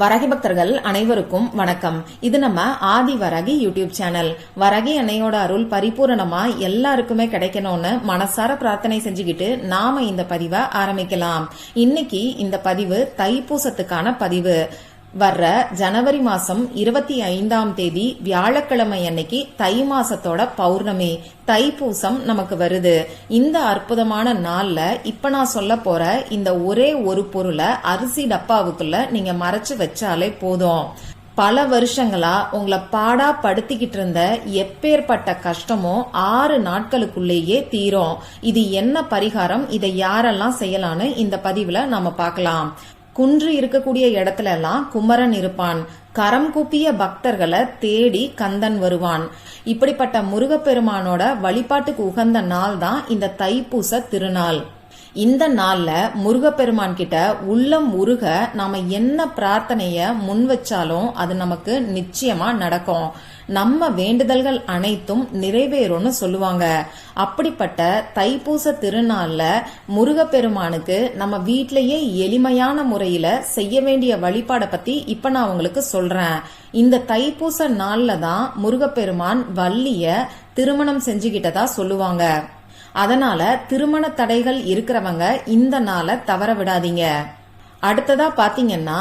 வரகி பக்தர்கள் அனைவருக்கும் வணக்கம். இது நம்ம ஆதி வரகி யூடியூப் சேனல். வரகி அன்னையோட அருள் பரிபூரணமா எல்லாருக்குமே கிடைக்கணும்னு மனசார பிரார்த்தனை செஞ்சுக்கிட்டு நாம இந்த பதிவை ஆரம்பிக்கலாம். இன்னைக்கு இந்த பதிவு தைப்பூசத்துக்கான பதிவு. வர்ற ஜனவரி மாசம் இருபத்தி ஐந்தாம் தேதி வியாழக்கிழமை அன்னைக்கு தை மாசத்தோட பௌர்ணமி. தைப்பூசம் நமக்கு வருது. இந்த அற்புதமான நாள்ல இப்ப நான் சொல்ல போற இந்த ஒரே ஒரு பொருளை அரிசி டப்பாவுக்குள்ள நீங்க மறைச்சு வச்சாலே போதும். பல வருஷங்களா உங்களை பாடா படுத்திக்கிட்டு இருந்த எப்பேற்பட்ட கஷ்டமோ ஆறு நாட்களுக்குள்ளேயே தீரும். இது என்ன பரிகாரம்? இதை யாரெல்லாம் செய்யலாம்னு இந்த பதிவுல நாம பார்க்கலாம். குன்று இருக்கக்கூடிய இடத்துல எல்லாம் குமரன் இருப்பான். கரம் கூப்பிய பக்தர்களை தேடி கந்தன் வருவான். இப்படிப்பட்ட முருகப்பெருமானோட வழிபாட்டுக்கு உகந்த நாள் தான் இந்த தைப்பூச திருநாள். இந்த நாள்ல முருகப்பெருமான் கிட்ட உள்ளம் உருக நாம என்ன பிரார்த்தனைய முன் வச்சாலும் அது நமக்கு நிச்சயமா நடக்கும். நம்ம வேண்டுதல்கள் அனைத்தும் நிறைவேறும்னு சொல்லுவாங்க. அப்படிப்பட்ட தைப்பூச திருநாள்ல முருகப்பெருமானுக்கு நம்ம வீட்டிலேயே எளிமையான முறையில செய்ய வேண்டிய வழிபாடை பத்தி இப்ப நான் உங்களுக்கு சொல்றேன். இந்த தைப்பூச நாள்ல தான் முருகப்பெருமான் வள்ளிய திருமணம் செஞ்சுகிட்டதா சொல்லுவாங்க. அதனால திருமண தடைகள் இருக்கிறவங்க இந்த நாளை தவற விடாதீங்க. அடுத்ததா பாத்தீங்கன்னா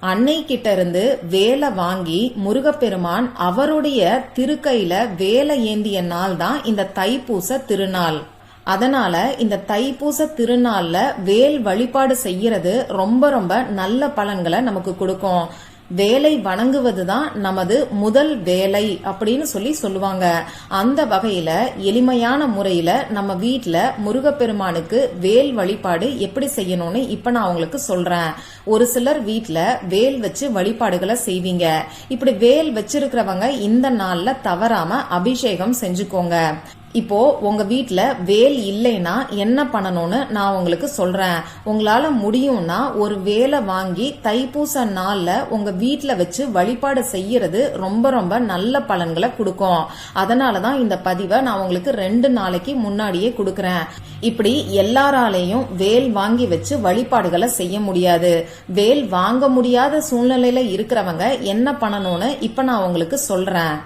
அன்னை கிட்ட இருந்து வேலை வாங்கி முருகப்பெருமான் அவருடைய திருக்கையில வேலை ஏந்திய நாள் தான் இந்த தைப்பூச திருநாள். அதனால இந்த தைப்பூச திருநாள்ல வேல் வழிபாடு செய்யறது ரொம்ப ரொம்ப நல்ல பலன்களை நமக்கு கொடுக்கும். வேலை வணங்குவது தான் நமது முதல் வேலை அப்படின்னு சொல்லி சொல்லுவாங்க. அந்த வகையில எளிமையான முறையில நம்ம வீட்டுல முருகப்பெருமானுக்கு வேல் வழிபாடு எப்படி செய்யணும்னு இப்ப நான் உங்களுக்கு சொல்றேன். ஒரு சிலர் வீட்டுல வேல் வச்சு வழிபாடுகளை செய்வீங்க. இப்படி வேல் வச்சிருக்கிறவங்க இந்த நாள்ல தவறாம அபிஷேகம் செஞ்சுக்கோங்க. இப்போ உங்க வீட்டில் வேல் இல்லைன்னா என்ன பண்ணணும்னு நான் உங்களுக்கு சொல்றேன். உங்களால முடியும்னா ஒரு வேலை வாங்கி தைப்பூச நாள்ல உங்க வீட்டில் வச்சு வழிபாடு செய்யறது ரொம்ப ரொம்ப நல்ல பலன்களை கொடுக்கும். அதனாலதான் இந்த பதிவை நான் உங்களுக்கு ரெண்டு நாளைக்கு முன்னாடியே கொடுக்கறேன். இப்படி எல்லாராலையும் வேல் வாங்கி வச்சு வழிபாடுகளை செய்ய முடியாது. வேல் வாங்க முடியாத சூழ்நிலையில இருக்கிறவங்க என்ன பண்ணணும்னு இப்ப நான் உங்களுக்கு சொல்றேன்.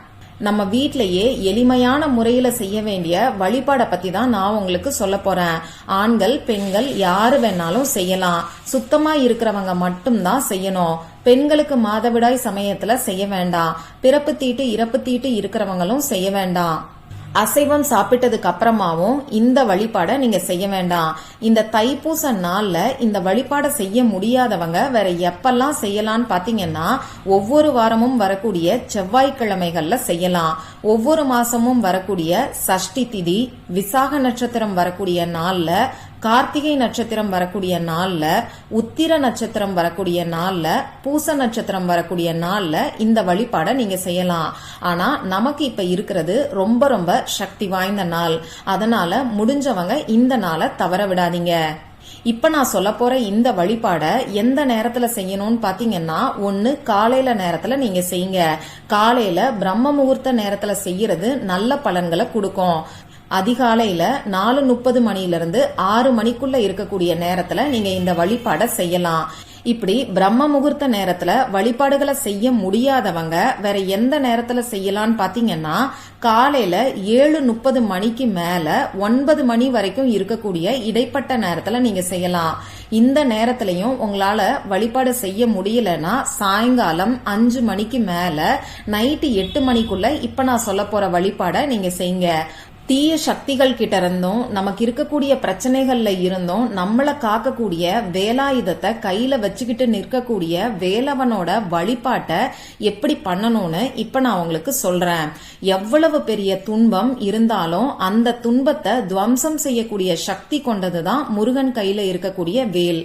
நம்ம வீட்டிலேயே எளிமையான முறையில செய்ய வேண்டிய வழிபாடை பத்தி தான் நான் உங்களுக்கு சொல்ல போறேன். ஆண்கள் பெண்கள் யாரு வேணாலும் செய்யலாம். சுத்தமா இருக்கிறவங்க மட்டும்தான் செய்யணும். பெண்களுக்கு மாதவிடாய் சமயத்துல செய்ய வேண்டாம். பிறப்பு தீட்டு இறப்பு தீட்டு இருக்கிறவங்களும் செய்ய வேண்டாம். அசைவம் சாப்பிட்டதுக்கு அப்புறமாவும் இந்த வழிபாடை நீங்க செய்ய வேண்டாம். இந்த தைப்பூச நாள்ல இந்த வழிபாடை செய்ய முடியாதவங்க வேற எப்பெல்லாம் செய்யலாம்னு பாத்தீங்கன்னா ஒவ்வொரு வாரமும் வரக்கூடிய செவ்வாய்க்கிழமைகள்ல செய்யலாம். ஒவ்வொரு மாசமும் வரக்கூடிய சஷ்டி திதி விசாக நட்சத்திரம் வரக்கூடிய நாள்ல கார்த்திகை நட்சத்திரம் வரக்கூடிய நாள்ல உத்திர நட்சத்திரம் வரக்கூடிய நாள்ல பூச நட்சத்திரம் வரக்கூடிய நாள்ல இந்த வழிபாடை நீங்க செய்யலாம். ஆனா நமக்கு இப்ப இருக்கிறது ரொம்ப ரொம்ப சக்தி வாய்ந்த நாள். அதனால முடிஞ்சவங்க இந்த நாளை தவற விடாதீங்க. இப்ப நான் சொல்ல போற இந்த வழிபாடை எந்த நேரத்துல செய்யணும்னு பாத்தீங்கன்னா ஒன்னு காலையில நேரத்துல நீங்க செய்யுங்க. காலையில பிரம்ம முகூர்த்த நேரத்துல செய்யறது நல்ல பலன்களை கொடுக்கும். அதிகாலையில நாலு முப்பது மணில இருந்து ஆறு மணிக்குள்ள இருக்கக்கூடிய நேரத்துல நீங்க இந்த வழிபாடை செய்யலாம். இப்படி பிரம்ம முகூர்த்த நேரத்துல வழிபாடுகளை செய்ய முடியாதவங்க வேற எந்த நேரத்துல செய்யலாம்னு பாத்தீங்கன்னா காலையில ஏழு முப்பது மணிக்கு மேல ஒன்பது மணி வரைக்கும் இருக்கக்கூடிய இடைப்பட்ட நேரத்துல நீங்க செய்யலாம். இந்த நேரத்திலையும் உங்களால வழிபாடு செய்ய முடியலன்னா சாயங்காலம் அஞ்சு மணிக்கு மேல நைட்டு எட்டு மணிக்குள்ள இப்ப நான் சொல்ல போற வழிபாடை நீங்க செய்யுங்க. தீய சக்திகள் கிட்ட இருந்தும் நமக்கு இருக்கக்கூடிய பிரச்சனைகள்ல இருந்தும் நம்மளை காக்கக்கூடிய வேலாயுதத்தை கையில வச்சுக்கிட்டு நிற்கக்கூடிய வேலவனோட வழிபாட்டை எப்படி பண்ணணும்னு இப்ப நான் உங்களுக்கு சொல்றேன். எவ்வளவு பெரிய துன்பம் இருந்தாலும் அந்த துன்பத்தை துவம்சம் செய்யக்கூடிய சக்தி கொண்டதுதான் முருகன் கையில இருக்கக்கூடிய வேல்.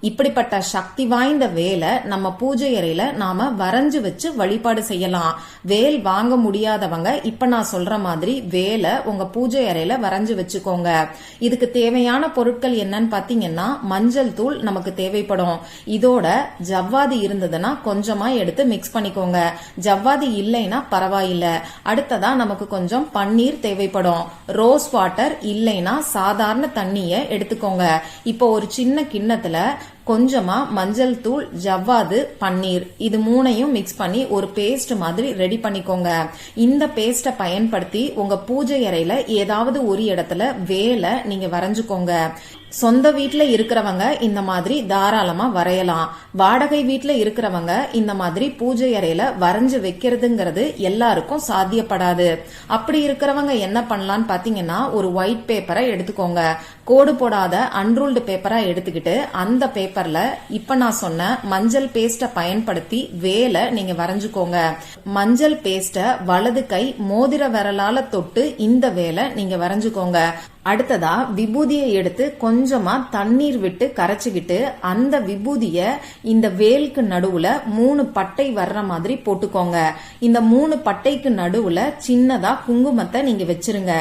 இப்படிப்பட்ட சக்தி வாய்ந்த வேலை நம்ம பூஜை அறையில நாம வரைஞ்சு வச்சு வழிபாடு செய்யலாம். வேல் வாங்க முடியாதவங்க இப்ப நான் சொல்ற மாதிரி வேலை உங்க பூஜை அறையில வரைஞ்சு வச்சுக்கோங்க. இதுக்கு தேவையான பொருட்கள் என்னன்னு பாத்தீங்கன்னா மஞ்சள் தூள் நமக்கு தேவைப்படும். இதோட ஜவ்வாதி இருந்ததுன்னா கொஞ்சமா எடுத்து மிக்ஸ் பண்ணிக்கோங்க. ஜவ்வாதி இல்லைன்னா பரவாயில்ல. அடுத்ததா நமக்கு கொஞ்சம் பன்னீர் தேவைப்படும். ரோஸ் வாட்டர் இல்லைன்னா சாதாரண தண்ணிய எடுத்துக்கோங்க. இப்போ ஒரு சின்ன கிண்ணத்துல கொஞ்சமா மஞ்சள் தூள் ஜவ்வாது பன்னீர். இது மூணையும் மிக்ஸ் பண்ணி ஒரு பேஸ்ட் மாதிரி ரெடி பண்ணிக்கோங்க. இந்த பேஸ்ட்டை பயன்படுத்தி உங்க பூஜை அறையில ஏதாவது ஒரு இடத்துல வேலை நீங்க வரைஞ்சுக்கோங்க. சொந்த வீட்டில் இருக்கிறவங்க இந்த மாதிரி தாராளமா வரையலாம். வாடகை வீட்டில் இருக்கிறவங்க இந்த மாதிரி பூஜை அறையில வரைஞ்சு வைக்கிறதுங்கிறது எல்லாருக்கும் சாத்தியப்படாது. அப்படி இருக்கிறவங்க என்ன பண்ணலாம்னு பாத்தீங்கன்னா ஒரு ஒயிட் பேப்பரை எடுத்துக்கோங்க. கோடு போடாத அன்ரூல்டு பேப்பரா எடுத்துக்கிட்டு அந்த பேப்பர்ல இப்ப நான் சொன்ன மஞ்சள் பேஸ்ட பயன்படுத்தி வேலை நீங்க வரைஞ்சுக்கோங்க. மஞ்சள் பேஸ்ட வலது கை மோதிர விரலால தொட்டு இந்த வேலை நீங்க வரைஞ்சுக்கோங்க. அடுத்ததா விபூதியை எடுத்து கொஞ்சமா தண்ணீர் விட்டு கரைச்சிக்கிட்டு அந்த விபூதிய இந்த வேலுக்கு நடுவுல மூணு பட்டை வர்ற மாதிரி போட்டுக்கோங்க. இந்த மூணு பட்டைக்கு நடுவுல சின்னதா குங்குமத்தை நீங்க வச்சிருங்க.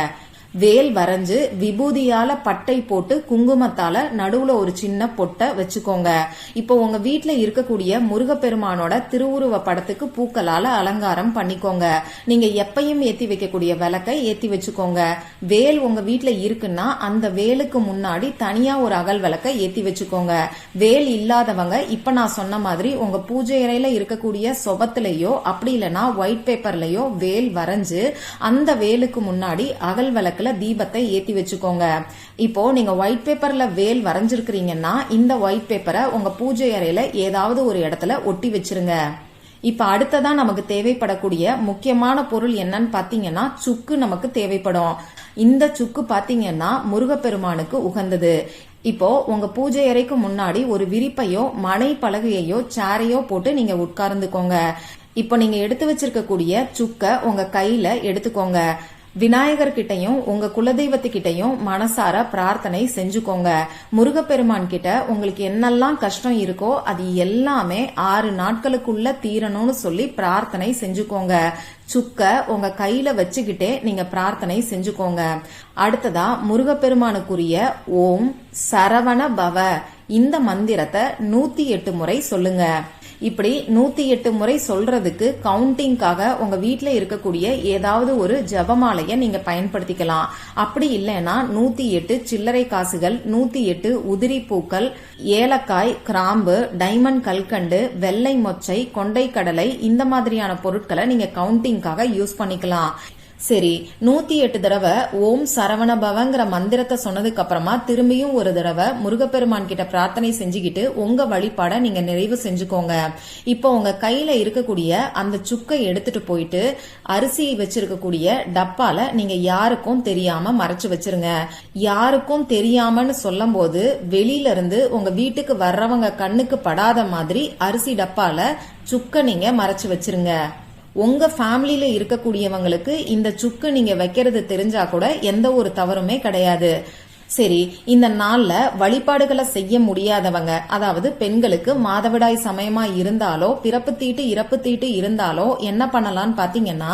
வேல் வரைஞ்சு விபூதியால பட்டை போட்டு குங்குமத்தால நடுவுல ஒரு சின்ன பொட்டை வச்சுக்கோங்க. இப்போ உங்க வீட்டுல இருக்கக்கூடிய முருகப்பெருமானோட திருவுருவ படத்துக்கு பூக்களால அலங்காரம் பண்ணிக்கோங்க. நீங்க எப்பயும் ஏத்தி வைக்கக்கூடிய விளக்கை ஏத்தி வச்சுக்கோங்க. வேல் உங்க வீட்டுல இருக்குன்னா அந்த வேலுக்கு முன்னாடி தனியா ஒரு அகல் விளக்கை ஏத்தி வச்சுக்கோங்க. வேல் இல்லாதவங்க இப்ப நான் சொன்ன மாதிரி உங்க பூஜை அறையில இருக்கக்கூடிய சொபத்திலேயோ அப்படி இல்லைன்னா ஒயிட் பேப்பர்லயோ வேல் வரைஞ்சு அந்த வேலுக்கு முன்னாடி அகல் விளக்கு இடத்துல தீபத்தை ஏத்தி வச்சுக்கோங்க. இப்போ நீங்க ஒயிட் பேப்பர்ல வேல் வரைஞ்சிருக்கிறீங்கன்னா இந்த ஒயிட் பேப்பரை உங்க பூஜை அறையில ஏதாவது ஒரு இடத்துல ஒட்டி வச்சிருங்க. இப்ப அடுத்ததா நமக்கு தேவைப்படக்கூடிய முக்கியமான பொருள் என்னன்னு பாத்தீங்கன்னா சுக்கு நமக்கு தேவைப்படும். இந்த சுக்கு பாத்தீங்கன்னா முருகப்பெருமானுக்கு உகந்தது. இப்போ உங்க பூஜை அறைக்கு முன்னாடி ஒரு விரிப்பையோ மனை பலகையோ சேரையோ போட்டு நீங்க உட்கார்ந்துக்கோங்க. இப்போ நீங்க எடுத்து வச்சிருக்கக்கூடிய சுக்க உங்க கையில எடுத்துக்கோங்க. விநாயகர் கிட்டையும் உங்க குலதெய்வத்துக்கிட்டையும் மனசார பிரார்த்தனை செஞ்சுக்கோங்க. முருகப்பெருமான் கிட்ட உங்களுக்கு என்னெல்லாம் கஷ்டம் இருக்கோ அது எல்லாமே ஆறு நாட்களுக்குள்ள தீரணும்னு சொல்லி பிரார்த்தனை செஞ்சுக்கோங்க. சுக்க உங்க கையில வச்சுக்கிட்டே நீங்க பிரார்த்தனை செஞ்சுக்கோங்க. அடுத்ததா முருகப்பெருமானுக்குரிய ஓம் சரவண பவ. இந்த மந்திரத்தை நூத்தி எட்டு முறை சொல்லுங்க. இப்படி நூத்தி எட்டு முறை சொல்றதுக்கு கவுண்டிங்காக உங்க வீட்டில் இருக்கக்கூடிய ஏதாவது ஒரு ஜபமாலைய நீங்க பயன்படுத்திக்கலாம். அப்படி இல்லைன்னா நூத்தி எட்டு சில்லறை காசுகள் நூத்தி எட்டு உதிரி பூக்கள் ஏலக்காய் கிராம்பு டைமண்ட் கல்கண்டு வெள்ளை மொச்சை கொண்டை கடலை இந்த மாதிரியான பொருட்களை நீங்க கவுண்டிங்காக யூஸ் பண்ணிக்கலாம். சரி நூத்தி எட்டு தடவை ஓம் சரவண பவங்கிற மந்திரத்தை சொன்னதுக்கு அப்புறமா திரும்பியும் ஒரு தடவை முருகப்பெருமான் கிட்ட பிரார்த்தனை செஞ்சுக்கிட்டு உங்க வழிபாட நீங்க நிறைவு செஞ்சுக்கோங்க. இப்போ உங்க கையில இருக்கக்கூடிய அந்த சுக்கை எடுத்துட்டு போயிட்டு அரிசி வச்சிருக்கக்கூடிய டப்பால நீங்க யாருக்கும் தெரியாம மறைச்சு வச்சிருங்க. யாருக்கும் தெரியாமன்னு சொல்லும் போது வெளியில இருந்து உங்க வீட்டுக்கு வர்றவங்க கண்ணுக்கு படாத மாதிரி அரிசி டப்பால சுக்க நீங்க மறைச்சு வச்சிருங்க. உங்க ஃபேமிலியில இருக்கக்கூடியவங்களுக்கு இந்த சுக்கு நீங்க வைக்கிறது தெரிஞ்சா கூட எந்த ஒரு தவறுமே கிடையாது. சரி இந்த நாள்ல வழிபாடுகளை செய்ய முடியாதவங்க அதாவது பெண்களுக்கு மாதவிடாய் சமயமா இருந்தாலோ பிறப்பு தீட்டு இறப்பு தீட்டு இருந்தாலோ என்ன பண்ணலாம்னு பாத்தீங்கன்னா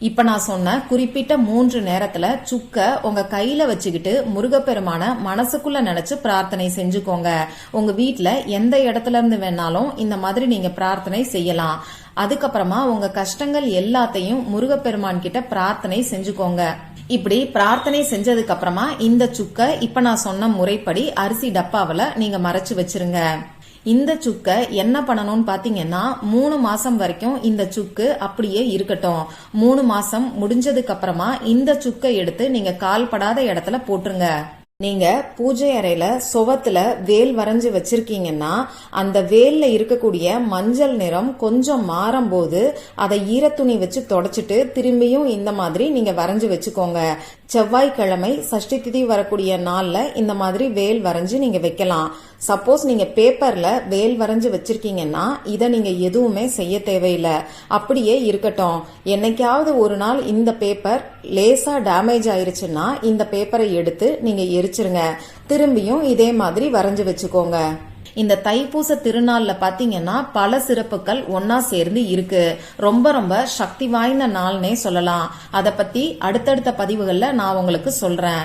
இப்ப நான் சொன்ன குறிப்பிட்ட மூன்று நேரத்துல சுக்க உங்க கையில வச்சுக்கிட்டு முருகப்பெருமான மனசுக்குள்ள நினைச்சு பிரார்த்தனை செஞ்சுக்கோங்க. உங்க வீட்டுல எந்த இடத்துல இருந்து வேணாலும் இந்த மாதிரி நீங்க பிரார்த்தனை செய்யலாம். அதுக்கப்புறமா உங்க கஷ்டங்கள் எல்லாத்தையும் முருகப்பெருமான் கிட்ட பிரார்த்தனை செஞ்சுக்கோங்க. இப்படி பிரார்த்தனை செஞ்சதுக்கு அப்புறமா இந்த சுக்க இப்ப நான் சொன்ன முறைப்படி அரிசி டப்பாவில நீங்க மறைச்சு வச்சிருங்க. இந்த சுக்க என்ன பண்ணணும்னு பாத்தீங்கன்னா மூணு மாசம் வரைக்கும் இந்த சுக்கு அப்படியே இருக்கட்டும். மூணு மாசம் முடிஞ்சதுக்கு அப்புறமா இந்த சுக்கை எடுத்து நீங்க கால்படாத இடத்துல போட்டுருங்க. நீங்க பூஜை அறையில சுவத்துல வேல் வரைஞ்சு வச்சிருக்கீங்கன்னா அந்த வேல்ல இருக்கக்கூடிய மஞ்சள் நிறம் கொஞ்சம் மாறும் போது அதை ஈரத்துணி வச்சு தொடச்சிட்டு திரும்பியும் இந்த மாதிரி நீங்க வரைஞ்சு வச்சுக்கோங்க. செவ்வாய்க்கிழமை சஷ்டி திதி வரக்கூடிய நாள்ல இந்த மாதிரி வேல் வரைஞ்சு நீங்க வைக்கலாம். சப்போஸ் நீங்க பேப்பர்ல வேல் வரைஞ்சு வச்சிருக்கீங்கன்னா இதை நீங்க எதுவுமே செய்ய தேவையில்லை. அப்படியே இருக்கட்டும். என்னைக்காவது ஒரு நாள் இந்த பேப்பர் லேசா டேமேஜ் ஆயிருச்சுன்னா இந்த பேப்பரை எடுத்து நீங்க எரிச்சிருங்க. திரும்பியும் இதே மாதிரி வரைஞ்சு வச்சுக்கோங்க. இந்த தைப்பூச திருநாள்ல பாத்தீங்கன்னா பல சிறப்புகள் ஒன்னா சேர்ந்து இருக்கு. ரொம்ப ரொம்ப சக்தி வாய்ந்த நாள்னே சொல்லலாம். அத பத்தி அடுத்தடுத்த பதிவுகள்ல நான் உங்களுக்கு சொல்றேன்.